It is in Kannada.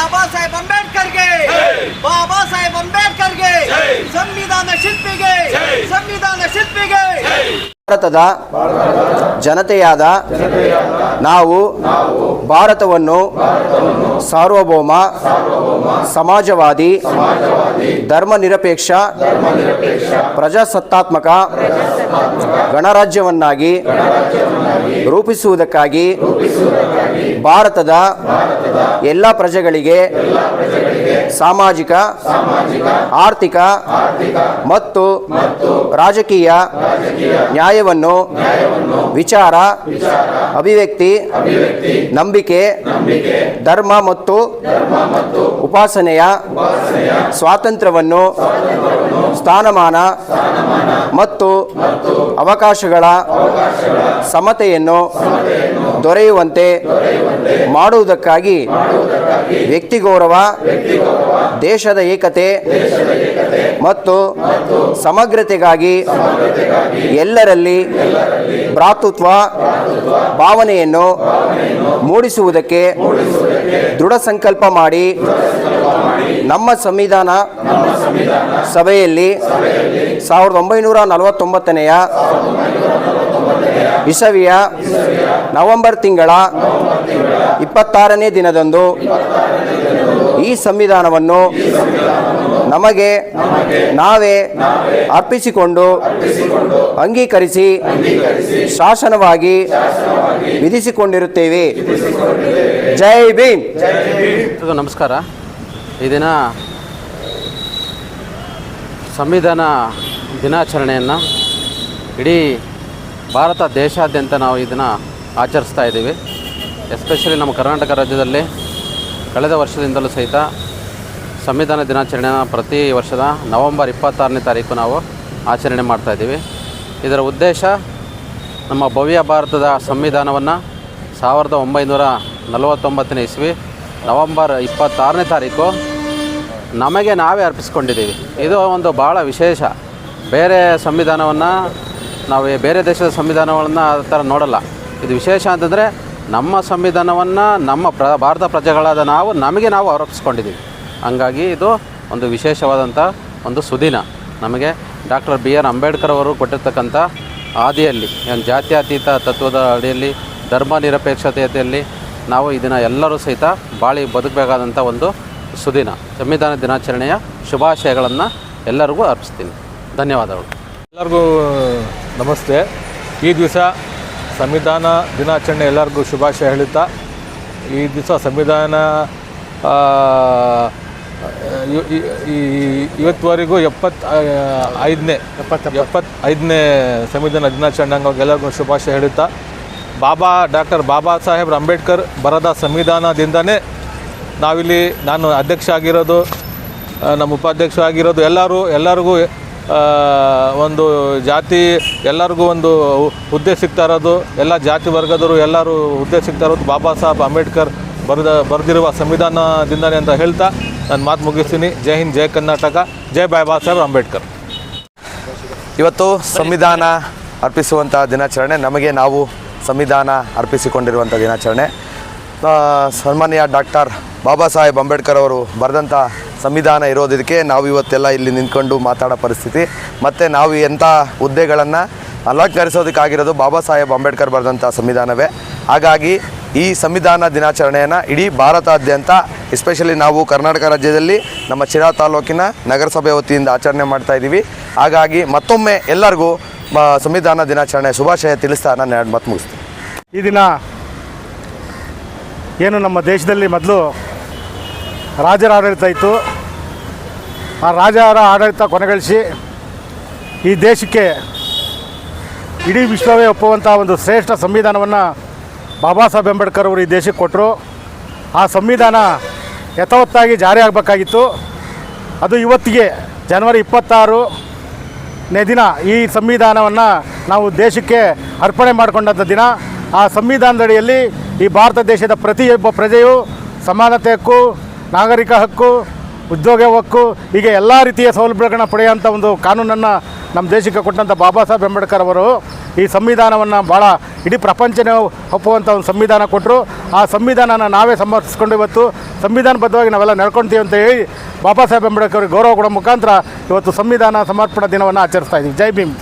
ಬಾಬಾ ಸಾಹೇಬ್ ಅಂಬೇಡ್ಕರ್ಗೆ. ಬಾಬಾ ಸಾಹೇಬ್ ಅಂಬೇಡ್ಕರ್ಗೆ. ಸಂವಿಧಾನ ಶಿಲ್ಪಿಗೆ. ಸಂವಿಧಾನ ಶಿಲ್ಪಿಗೆ. ಭಾರತದ ಜನತೆಯಾದ ನಾವು ಭಾರತವನ್ನು ಸಾರ್ವಭೌಮ ಸಮಾಜವಾದಿ ಧರ್ಮ ನಿರಪೇಕ್ಷ ಪ್ರಜಾಸತ್ತಾತ್ಮಕ ಗಣರಾಜ್ಯವನ್ನಾಗಿ ರೂಪಿಸುವುದಕ್ಕಾಗಿ ಭಾರತದ ಎಲ್ಲ ಪ್ರಜೆಗಳಿಗೆ ಸಾಮಾಜಿಕ ಆರ್ಥಿಕ ಮತ್ತು ರಾಜಕೀಯ ನ್ಯಾಯವನ್ನು ವಿಚಾರ ಅಭಿವ್ಯಕ್ತಿ ನಂಬಿಕೆ ಧರ್ಮ ಮತ್ತು ಉಪಾಸನೆಯ ಸ್ವಾತಂತ್ರ್ಯವನ್ನು ಸ್ಥಾನಮಾನ ಮತ್ತು ಅವಕಾಶಗಳ ಸಮತೆಯನ್ನು ದೊರೆಯುವಂತೆ ಮಾಡುವುದಕ್ಕಾಗಿ ವ್ಯಕ್ತಿ ಗೌರವ ದೇಶದ ಏಕತೆ ಮತ್ತು ಸಮಗ್ರತೆಗಾಗಿ ಎಲ್ಲರಲ್ಲಿ ಭ್ರಾತೃತ್ವ, ಭಾವನೆಯನ್ನು ಮೂಡಿಸುವುದಕ್ಕೆ ದೃಢ ಸಂಕಲ್ಪ ಮಾಡಿ ನಮ್ಮ ಸಂವಿಧಾನ ಸಭೆಯಲ್ಲಿ ಸಾವಿರದ ಒಂಬೈನೂರ ನಲವತ್ತೊಂಬತ್ತನೆಯ ಇಸವಿಯ ನವೆಂಬರ್ ತಿಂಗಳ ಇಪ್ಪತ್ತಾರನೇ ದಿನದಂದು ಈ ಸಂವಿಧಾನವನ್ನು ನಮಗೆ ನಾವೇ ಅರ್ಪಿಸಿಕೊಂಡು ಅಂಗೀಕರಿಸಿ ಶಾಸನವಾಗಿ ವಿಧಿಸಿಕೊಂಡಿರುತ್ತೇವೆ. ಜೈ ಭೀಮ್. ನಮಸ್ಕಾರ. ಈ ದಿನ ಸಂವಿಧಾನ ದಿನಾಚರಣೆಯನ್ನು ಇಡೀ ಭಾರತ ದೇಶಾದ್ಯಂತ ನಾವು ಇದನ್ನು ಆಚರಿಸ್ತಾ ಇದ್ದೀವಿ. ಎಸ್ಪೆಷಲಿ ನಮ್ಮ ಕರ್ನಾಟಕ ರಾಜ್ಯದಲ್ಲಿ ಕಳೆದ ವರ್ಷದಿಂದಲೂ ಸಹಿತ ಸಂವಿಧಾನ ದಿನಾಚರಣೆನ ಪ್ರತಿ ವರ್ಷದ ನವಂಬರ್ ಇಪ್ಪತ್ತಾರನೇ ತಾರೀಕು ನಾವು ಆಚರಣೆ ಮಾಡ್ತಾಯಿದ್ದೀವಿ ಇದರ ಉದ್ದೇಶ ನಮ್ಮ ಭವ್ಯ ಭಾರತದ ಸಂವಿಧಾನವನ್ನು ಸಾವಿರದ ಒಂಬೈನೂರ ನಲವತ್ತೊಂಬತ್ತನೇ ಇಸ್ವಿ ನವಂಬರ್ ಇಪ್ಪತ್ತಾರನೇ ತಾರೀಕು ನಮಗೆ ನಾವೇ ಅರ್ಪಿಸ್ಕೊಂಡಿದ್ದೀವಿ. ಇದು ಒಂದು ಭಾಳ ವಿಶೇಷ. ಬೇರೆ ಸಂವಿಧಾನವನ್ನು ನಾವು ಬೇರೆ ದೇಶದ ಸಂವಿಧಾನಗಳನ್ನು ಆ ಥರ ನೋಡಲ್ಲ. ಇದು ವಿಶೇಷ ಅಂತಂದರೆ ನಮ್ಮ ಸಂವಿಧಾನವನ್ನು ನಮ್ಮ ಪ್ರ ಭಾರತ ಪ್ರಜೆಗಳಾದ ನಾವು ನಮಗೆ ನಾವು ಅರ್ಪಿಸ್ಕೊಂಡಿದ್ದೀವಿ ಹಂಗಾಗಿ ಇದು ಒಂದು ವಿಶೇಷವಾದಂಥ ಒಂದು ಸುದಿನ. ನಮಗೆ ಡಾಕ್ಟರ್ ಬಿ ಆರ್ ಅಂಬೇಡ್ಕರ್ ಅವರು ಕೊಟ್ಟಿರ್ತಕ್ಕಂಥ ಹಾದಿಯಲ್ಲಿ, ಏನು ಜಾತ್ಯತೀತ ತತ್ವದ ಅಡಿಯಲ್ಲಿ, ಧರ್ಮ ನಿರಪೇಕ್ಷತೆಯಲ್ಲಿ ನಾವು ಇದನ್ನು ಎಲ್ಲರೂ ಸಹಿತ ಬಾಳಿ ಬದುಕಬೇಕಾದಂಥ ಒಂದು ಸುದಿನ. ಸಂವಿಧಾನ ದಿನಾಚರಣೆಯ ಶುಭಾಶಯಗಳನ್ನು ಎಲ್ಲರಿಗೂ ಅರ್ಪಿಸ್ತೀನಿ. ಧನ್ಯವಾದಗಳು. ಎಲ್ಲರಿಗೂ ನಮಸ್ತೆ. ಈ ದಿವಸ ಸಂವಿಧಾನ ದಿನಾಚರಣೆ ಎಲ್ಲರಿಗೂ ಶುಭಾಶಯ ಹೇಳುತ್ತಾ ಈ ದಿವಸ ಸಂವಿಧಾನ ಈ- ಇವತ್ತುವರೆಗೂ ಎಪ್ಪತ್ತು ಐದನೇ ಎಪ್ಪತ್ತೈದನೇ ಸಂವಿಧಾನ ದಿನಾಚರಣೆ ಅಂಗವಾಗಿ ಎಲ್ಲರಿಗೂ ಶುಭಾಶಯ ಹೇಳುತ್ತಾ ಬಾಬಾ ಡಾಕ್ಟರ್ ಬಾಬಾ ಸಾಹೇಬ್ ಅಂಬೇಡ್ಕರ್ ಬರದ ಸಂವಿಧಾನದಿಂದನೇ ನಾವಿಲ್ಲಿ ನಾನು ಅಧ್ಯಕ್ಷ ಆಗಿರೋದು ನಮ್ಮ ಉಪಾಧ್ಯಕ್ಷ ಆಗಿರೋದು ಎಲ್ಲರೂ ಎಲ್ಲರಿಗೂ ಒಂದು ಜಾತಿ ಎಲ್ಲರಿಗೂ ಒಂದು ಹುದ್ದೆ ಸಿಗ್ತಾ ಇರೋದು ಎಲ್ಲ ಜಾತಿ ವರ್ಗದವರು ಎಲ್ಲರೂ ಹುದ್ದೆ ಸಿಗ್ತಾ ಇರೋದು ಬಾಬಾ ಸಾಹೇಬ್ ಅಂಬೇಡ್ಕರ್ ಬರೆದ ಬರೆದಿರುವ ಸಂವಿಧಾನದಿಂದನೇ ಅಂತ ಹೇಳ್ತಾ ನಾನು ಮಾತು ಮುಗಿಸ್ತೀನಿ. ಜೈ ಹಿಂದ್, ಜೈ ಕರ್ನಾಟಕ. ಜೈ ಬಾಬಾ ಸಾಹೇಬ್ ಅಂಬೇಡ್ಕರ್. ಇವತ್ತು ಸಂವಿಧಾನ ಅರ್ಪಿಸುವಂಥ ದಿನಾಚರಣೆ, ನಮಗೆ ನಾವು ಸಂವಿಧಾನ ಅರ್ಪಿಸಿಕೊಂಡಿರುವಂಥ ದಿನಾಚರಣೆ. ಸನ್ಮಾನ್ಯ ಡಾಕ್ಟರ್ ಬಾಬಾ ಸಾಹೇಬ್ ಅಂಬೇಡ್ಕರ್ ಅವರು ಬರೆದಂಥ ಸಂವಿಧಾನ ಇರೋದಕ್ಕೆ ನಾವು ಇವತ್ತೆಲ್ಲ ಇಲ್ಲಿ ನಿಂತ್ಕೊಂಡು ಮಾತಾಡೋ ಪರಿಸ್ಥಿತಿ. ಮತ್ತು ನಾವು ಎಂಥ ಹುದ್ದೆಗಳನ್ನು ಅಲಂಕರಿಸೋದಕ್ಕಾಗಿರೋದು ಬಾಬಾ ಸಾಹೇಬ್ ಅಂಬೇಡ್ಕರ್ ಬರೆದಂಥ ಸಂವಿಧಾನವೇ. ಹಾಗಾಗಿ ಈ ಸಂವಿಧಾನ ದಿನಾಚರಣೆಯನ್ನು ಇಡೀ ಭಾರತಾದ್ಯಂತ ಎಸ್ಪೆಷಲಿ ನಾವು ಕರ್ನಾಟಕ ರಾಜ್ಯದಲ್ಲಿ ನಮ್ಮ ಚಿರಾ ತಾಲೂಕಿನ ನಗರಸಭೆ ವತಿಯಿಂದ ಆಚರಣೆ ಮಾಡ್ತಾ ಇದ್ದೀವಿ ಹಾಗಾಗಿ ಮತ್ತೊಮ್ಮೆ ಎಲ್ಲರಿಗೂ ಸಂವಿಧಾನ ದಿನಾಚರಣೆ ಶುಭಾಶಯ ತಿಳಿಸ್ತಾ ನಾನು ಎರಡು ಮಾತು ಮುಗಿಸ್ತೀನಿ. ಈ ದಿನ ಏನು ನಮ್ಮ ದೇಶದಲ್ಲಿ ಮೊದಲು ರಾಜರ ಆಡಳಿತ ಇತ್ತು. ಆ ರಾಜರ ಆಡಳಿತ ಕೊನೆಗಳಿಸಿ ಈ ದೇಶಕ್ಕೆ ಇಡೀ ವಿಶ್ವವೇ ಒಪ್ಪುವಂಥ ಒಂದು ಶ್ರೇಷ್ಠ ಸಂವಿಧಾನವನ್ನು ಬಾಬಾ ಸಾಹೇಬ್ ಅಂಬೇಡ್ಕರ್ ಅವರು ಈ ದೇಶಕ್ಕೆ ಕೊಟ್ಟರು. ಆ ಸಂವಿಧಾನ ಯಥಾವತ್ತಾಗಿ ಜಾರಿ ಆಗಬೇಕಾಗಿತ್ತು. ಅದು ಇವತ್ತಿಗೆ ಜನವರಿ ಇಪ್ಪತ್ತಾರು ನೇ ದಿನ ಈ ಸಂವಿಧಾನವನ್ನು ನಾವು ದೇಶಕ್ಕೆ ಅರ್ಪಣೆ ಮಾಡಿಕೊಂಡಂಥ ದಿನ. ಆ ಸಂವಿಧಾನದಡಿಯಲ್ಲಿ ಈ ಭಾರತ ದೇಶದ ಪ್ರತಿಯೊಬ್ಬ ಪ್ರಜೆಯು ಸಮಾನತೆ ಹಕ್ಕು, ನಾಗರಿಕ ಹಕ್ಕು ಉದ್ಯೋಗ ಹಕ್ಕು ಹೀಗೆ ಎಲ್ಲ ರೀತಿಯ ಸೌಲಭ್ಯಗಳನ್ನ ಪಡೆಯುವಂಥ ಒಂದು ಕಾನೂನನ್ನು ನಮ್ಮ ದೇಶಕ್ಕೆ ಕೊಟ್ಟಂಥ ಬಾಬಾ ಸಾಹೇಬ್ ಅಂಬೇಡ್ಕರ್ ಅವರು ಈ ಸಂವಿಧಾನವನ್ನು ಭಾಳ ಇಡೀ ಪ್ರಪಂಚನೇ ಒಪ್ಪುವಂಥ ಒಂದು ಸಂವಿಧಾನ ಕೊಟ್ಟರು ಆ ಸಂವಿಧಾನನ ನಾವೇ ಸಮರ್ಥಿಸ್ಕೊಂಡು ಇವತ್ತು ಸಂವಿಧಾನಬದ್ಧವಾಗಿ ನಾವೆಲ್ಲ ನಡ್ಕೊಳ್ತೀವಿ ಅಂತ ಹೇಳಿ ಬಾಬಾ ಸಾಹೇಬ್ ಅಂಬೇಡ್ಕರ್ ಗೌರವ ಕೊಡೋ ಮುಖಾಂತರ ಇವತ್ತು ಸಂವಿಧಾನ ಸಮರ್ಪಣಾ ದಿನವನ್ನು ಆಚರಿಸ್ತಾ ಇದ್ದೀವಿ. ಜೈ ಭೀಮ್.